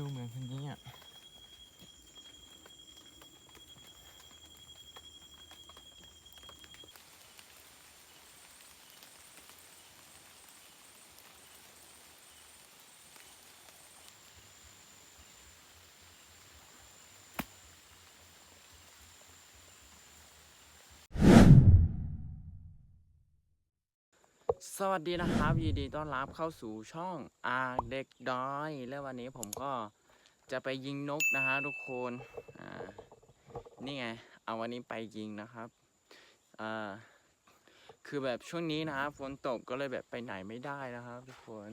ดูเหมือนคนนี้อะ สวัสดีนะครับยินดีต้อนรับเข้าสู่ช่องอาเด็กดอย และวันนี้ผมก็จะไปยิงนกนะฮะทุกคนอ่านี่ไงเอาวันนี้ไปยิงนะครับอ่าคือแบบช่วงนี้นะครับฝนตกก็เลยแบบไปไหนไม่ได้นะครับ ทุกคน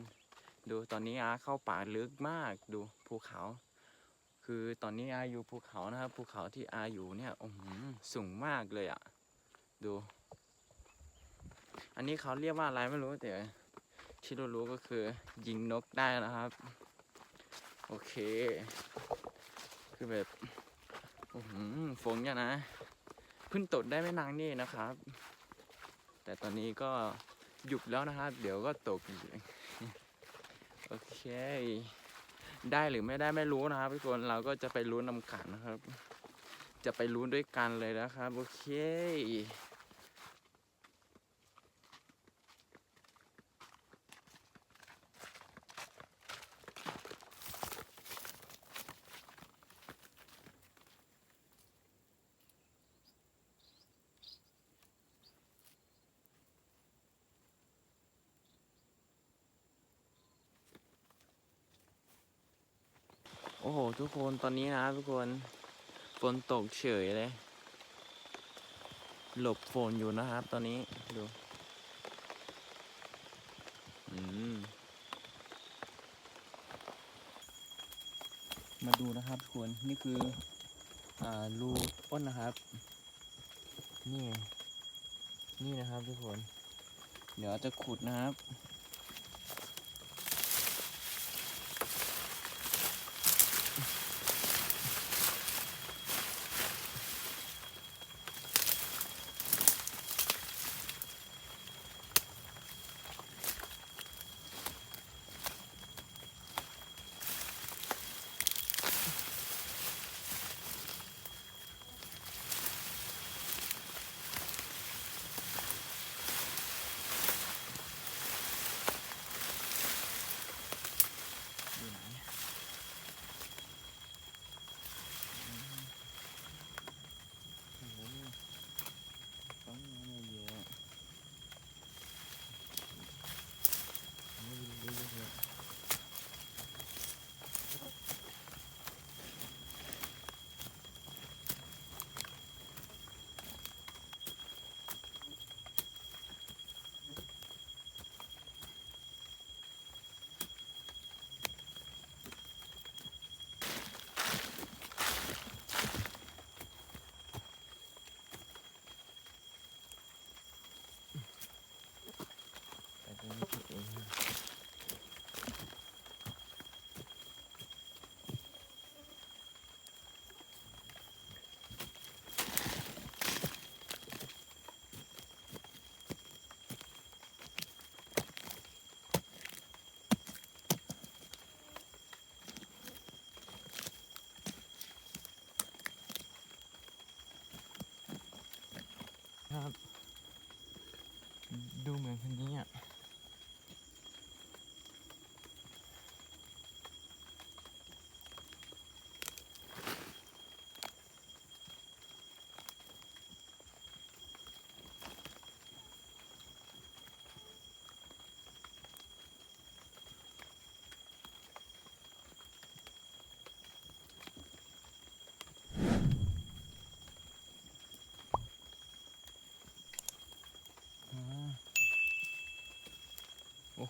ดูตอนนี้อาเข้าป่าลึกมากดูภูเขา คือตอนนี้อาอยู่ภูเขานะครับภูเขาที่อาอยู่เนี่ยโอ้โหสูงมากเลยอะดู อันนี้เขาเรียกว่าอะไรไม่รู้แต่ที่รู้ๆก็คือ ยิงนกได้นะครับ โอเค คือแบบโอ้โหฝนเนี่ยนะเพิ่งตดได้ไม่นานนี่นะครับ แต่ตอนนี้ก็หยุดแล้วนะครับ เดี๋ยวก็ตกอีกโอเค ได้หรือไม่ได้ไม่รู้นะครับทุกคนเราก็จะไปรู้นนำกันนะครับ จะไปรู้ด้วยกันเลยนะครับ โอเค อ้โห ทุกคนตอนนี้นะทุกคนฝนตกเฉยเลย หลบฝนอยู่นะครับ ตอนนี้ดู อืม มาดูนะครับทุกคนนี่คือ อ่ารูอ้นนะครับ นี่ นี่นะครับทุกคน เดี๋ยวจะขุดนะครับ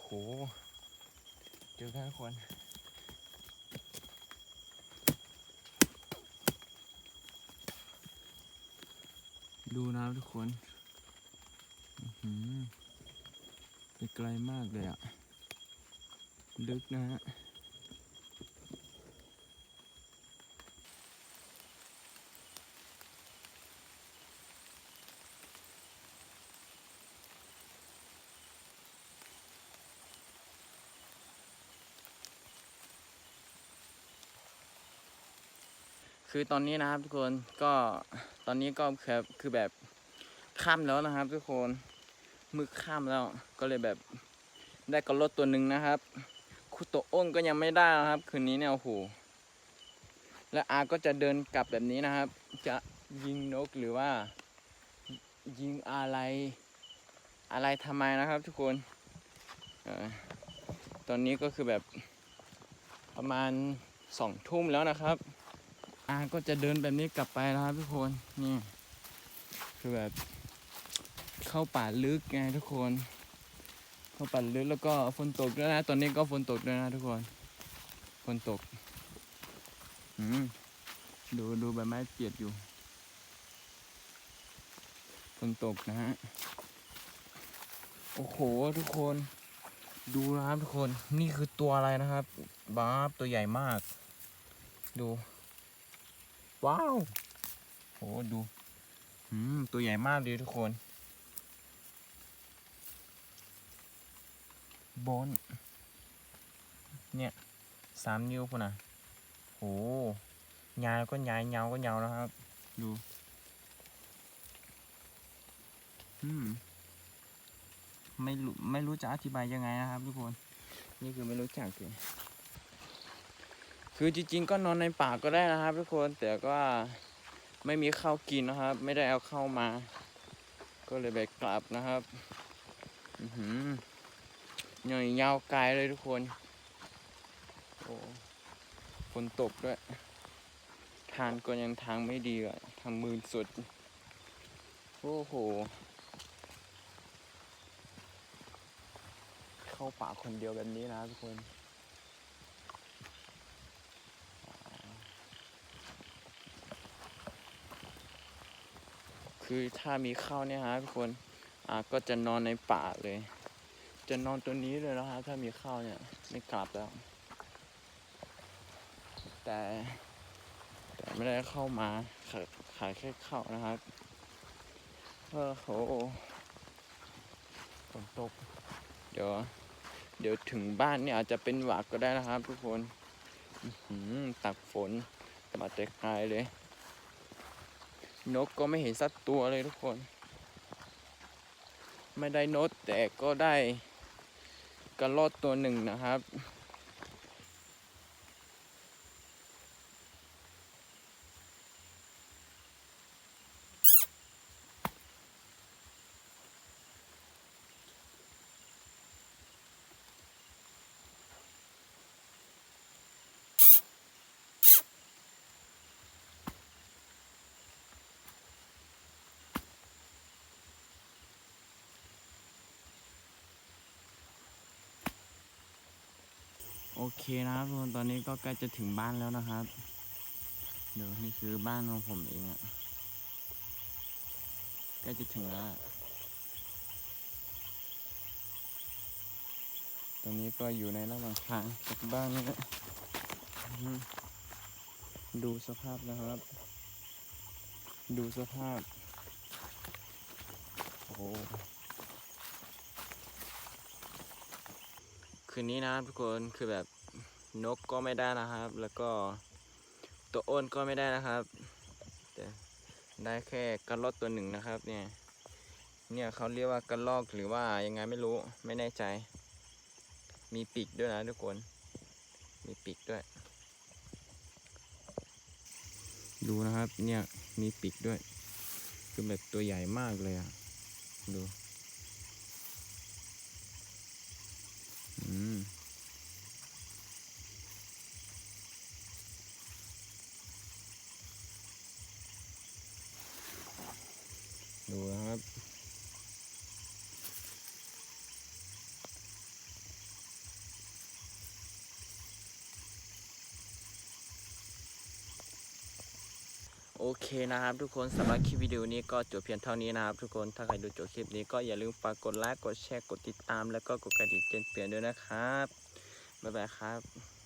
โหเจอกันทุกคนดูน้ำทุกคนอื้อหือไปไกลมากเลยอะลึกนะฮะ คือตอนนี้นะครับทุกคนก็ตอนนี้ก็คือคือแบบค่ำแล้วนะครับ ทุกคนมืดค่ำแล้วก็เลยแบบได้กระรถตัวหนึ่งนะครับคุโตอ้นก็ยังไม่ได้นะครับ คืนนี้เนี่ยโอ้โหและอาก็จะเดินกลับแบบนี้นะครับ จะยิงนกหรือว่า ยิงอะไรอะไรทำไมนะครับ ทุกคนอตอนนี้ก็คือแบบประมาณสองทุ่มแล้วนะครับ อาก็จะเดินแบบนี้กลับไปนะครับทุกคนนี่คือแบบ เข้าป่าลึกไงทุกคน เข้าป่าลึกแล้วก็ฝนตกด้วยนะ ตอนนี้ก็ฝนตกด้วยนะทุกคนฝนตกอืมดูดูใบไม้เปียกอยู่ฝนตกนะฮะโอ้โหทุกคน ดูนะครับทุกคนนี่คือตัวอะไรนะครับบ้าตัวใหญ่มาก ดู ว้าวโหดูอืมตัวใหญ่มากเลยทุกคนโบนเนี่ยสามนิ้วพุ่นนะโหยาวก็ยาวเงาก็เงานะครับ ดูอืมไม่รู้ไม่รู้จะอธิบายยังไงนะครับทุกคน นี่คือไม่รู้จักเลย คือจริงๆก็นอนในป่าก็ได้นะครับ ทุกคนแต่ก็ไม่มีข้าวกินนะครับ ไม่ได้เอาเข้ามา ก็เลยไปกลับนะครับอือหือหน่อยยาวไกลเลยทุกคนโอ้ฝนตกด้วย ทางก็ยังทางไม่ดีอะทางมือสุด โอ้โห เข้าป่าคนเดียวแบบนี้นะทุกคน คือถ้ามีข้าวเนี่ยฮะทุกคนอ่าก็จะนอนในป่าเลย จะนอนตัวนี้เลยนะครับถ้ามีข้าวเนี่ยไม่กลับแล้ว แต่แต่ไม่ได้เข้ามาขายขายแค่ข้าวนะครับโอ้โหฝนตก เดี๋ยว เดี๋ยวถึงบ้านเนี่ยอาจจะเป็นหวัดก็ได้นะครับทุกคนอื้อหือตักฝนมาแต่ไกลเลย นกก็ไม่เห็นสักตัวเลยทุกคน ไม่ได้นกแต่ก็ได้กระรอกตัวหนึ่งนะครับ เคนะครับทุกคนตอนนี้ก็ใกล้จะถึงบ้านแล้วนะครับ เดี๋ยวนี่คือบ้านของผมเองอะใกล้จะถึงแล้วอะตอนนี้ก็อยู่ในระหว่างทางจากบ้านนี่แหละดูสภาพนะครับ ดูสภาพ โอ้คืนนี้นะทุกคนคือแบบ นกก็ไม่ได้นะครับ แล้วก็ตัวอ้นก็ไม่ได้นะครับแต่ได้แค่กระรอกตัวหนึ่งนะครับเนี่ยเนี่ยเขาเรียกว่ากระรอกหรือว่ายังไงไม่รู้ไม่แน่ใจ มีปีกด้วยนะทุกคน มีปีกด้วย ดูนะครับเนี่ยมีปีกด้วยคือแบบตัวใหญ่มากเลยอะดู เคนะครับทุกคนสำหรับคลิปวิดีโอนี้ก็จบเพียงเท่านี้นะครับทุกคนถ้าใครดูจบคลิปนี้ก็อย่าลืมฝากกดไลค์กดแชร์กดติดตาม แล้วก็กดกระดิ่งแจ้งเตือนด้วยนะครับบ๊ายบายครับ